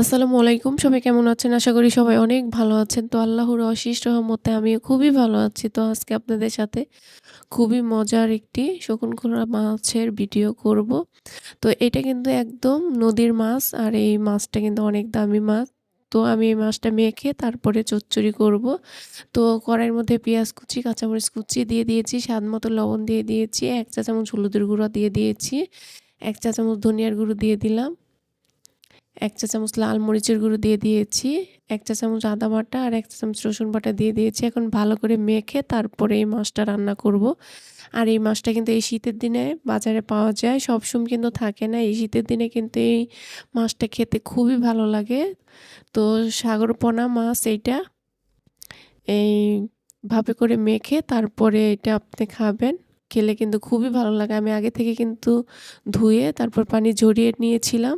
আসসালামু আলাইকুম। সবাই কেমন আছেন? আশা করি সবাই অনেক ভালো আছেন। তো আল্লাহর অশেষ রহমতে আমিও খুবই ভালো আছি। তো আজকে আপনাদের সাথে খুবই মজার একটি শকুনখোলা মাছের ভিডিও করব। তো এটা কিন্তু একদম নদীর মাছ আর এই মাছটা কিন্তু অনেক দামি মাছ। তো আমি এই মাছটা মেখে তারপরে চচ্চড়ি করব। তো কড়াইয়ের মধ্যে পেঁয়াজ কুচি, কাঁচামরিচ কুচি দিয়ে দিয়েছি, স্বাদ মতো লবণ দিয়ে দিয়েছি, এক চা চামচ হলুদের গুঁড়া দিয়ে দিয়েছি, এক চা চামচ ধনিয়ার গুঁড়ো দিয়ে দিলাম। ১ চা চামচ লাল মরিচের গুঁড়ো দিয়ে দিয়েছি ১ চা চামচ আদা বাটা আর ১ চা চামচ রসুন বাটা দিয়ে দিয়েছি। এখন ভালো করে মেখে তারপরে এই মাছটা রান্না করব। আর এই মাছটা কিন্তু এই শীতের দিনে বাজারে পাওয়া যায়, সবসময় কিন্তু থাকে না। এই শীতের দিনে কিন্তু এই মাছটা খেতে খুবই ভালো লাগে। তো সাগরপোনা মাছ এইটা এইভাবে করে মেখে তারপরে এটা আপনি খাবেন। খেলে কিন্তু খুবই ভালো লাগে। আমি আগে থেকে কিন্তু ধুয়ে তারপর পানি ঝরিয়ে নিয়েছিলাম।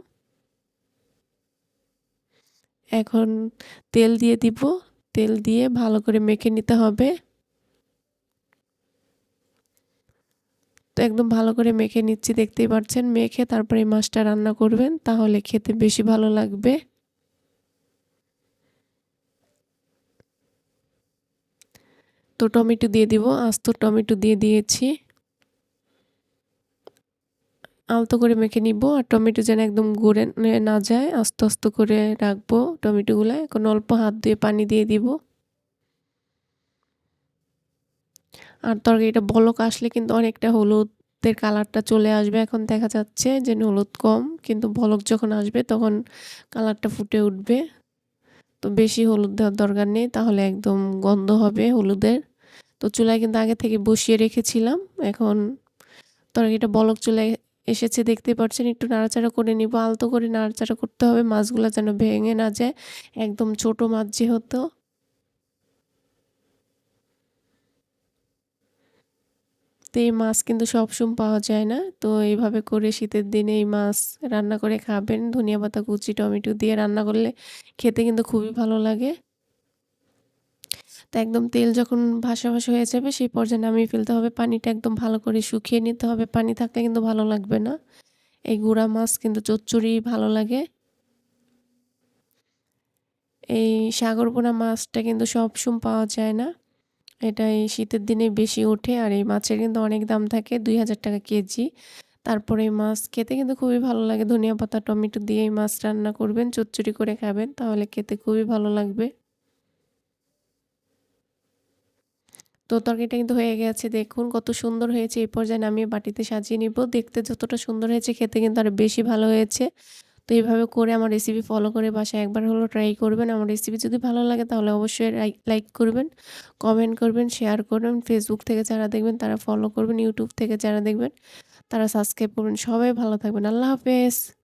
এখন তেল দিয়ে দিব। তেল দিয়ে ভালো করে মেখে নিতে হবে। তো একদম ভালো করে মেখে নিচ্ছি, দেখতেই পাচ্ছেন। মেখে তারপরে এই মাছটা রান্না করবেন, তাহলে খেতে বেশি ভালো লাগবে। তো টমেটো দিয়ে দিব, আস্ত টমেটো দিয়ে দিয়েছি। আলতো করে মেখে নিব আর টমেটো যেন একদম গড়ে না যায়, আস্তে আস্তে করে রাখব টমেটোগুলো। এখন অল্প হাত দিয়ে পানি দিয়ে দিব। আর তরকারিটা বলক আসলে কিন্তু অনেকটা হলুদের কালারটা চলে আসবে। এখন দেখা যাচ্ছে যে হলুদ কম, কিন্তু বলক যখন আসবে তখন কালারটা ফুটে উঠবে। তো বেশি হলুদ দেওয়ার দরকার নেই, তাহলে একদম গন্ধ হবে হলুদের। তো চুলায় কিন্তু আগে থেকে বসিয়ে রেখেছিলাম, এখন তরকারিটা বলক চুলায় এসেছে, দেখতে পাচ্ছেন একটু নাড়াচাড়া করে নিব। আলতো করে নাড়াচাড়া করতে হবে। মাছগুলো যেন ভেঙে না যায়। একদম ছোট মাছ যেহেতু। তো এই মাছ কিন্তু সবসময় পাওয়া যায় না। তো এইভাবে করে শীতের দিনে এই মাছ রান্না করে খাবেন। ধনিয়া পাতা, কুচি, টমেটো দিয়ে রান্না করলে খেতে কিন্তু খুবই ভালো লাগে। তো একদম তেল যখন ভাসা ভাসা হয়ে যাবে, সেই পর্যায়ে নামিয়ে ফেলতে হবে। পানিটা একদম ভালো করে শুকিয়ে নিতে হবে। পানি থাকলে কিন্তু ভালো লাগবে না। এই গুঁড়া মাছ কিন্তু চচ্চড়ি ভালো লাগে। এই সাগর সাগরপোনা মাছটা কিন্তু সবসময় পাওয়া যায় না। এটা এই শীতের দিনে বেশি ওঠে আর এই মাছের কিন্তু অনেক দাম থাকে, দুই হাজার টাকা কেজি। তারপরে এই মাছ খেতে কিন্তু খুবই ভালো লাগে। ধনিয়া পাতা, টমেটো দিয়ে এই মাছ রান্না করবেন, চচ্চড়ি করে খাবেন, তাহলে খেতে খুবই ভালো লাগবে। তো তরকারিটা কিন্তু হয়ে গেছে। দেখুন কত সুন্দর হয়েছে। এই পর্যায়ে নামিয়ে বাটিতে সাজিয়ে নিব। দেখতে যতটা সুন্দর হয়েছে, খেতে কিন্তু আরও বেশি ভালো হয়েছে। তো এইভাবে করে আমার রেসিপি ফলো করে বাসায় একবার হলো ট্রাই করবেন। আমার রেসিপি যদি ভালো লাগে তাহলে অবশ্যই লাইক করবেন কমেন্ট করবেন শেয়ার করবেন। ফেসবুক থেকে যারা দেখবেন তারা ফলো করবেন ইউটিউব থেকে যারা দেখবেন তারা সাবস্ক্রাইব করবেন। সবাই ভালো থাকবেন। আল্লাহ হাফেজ।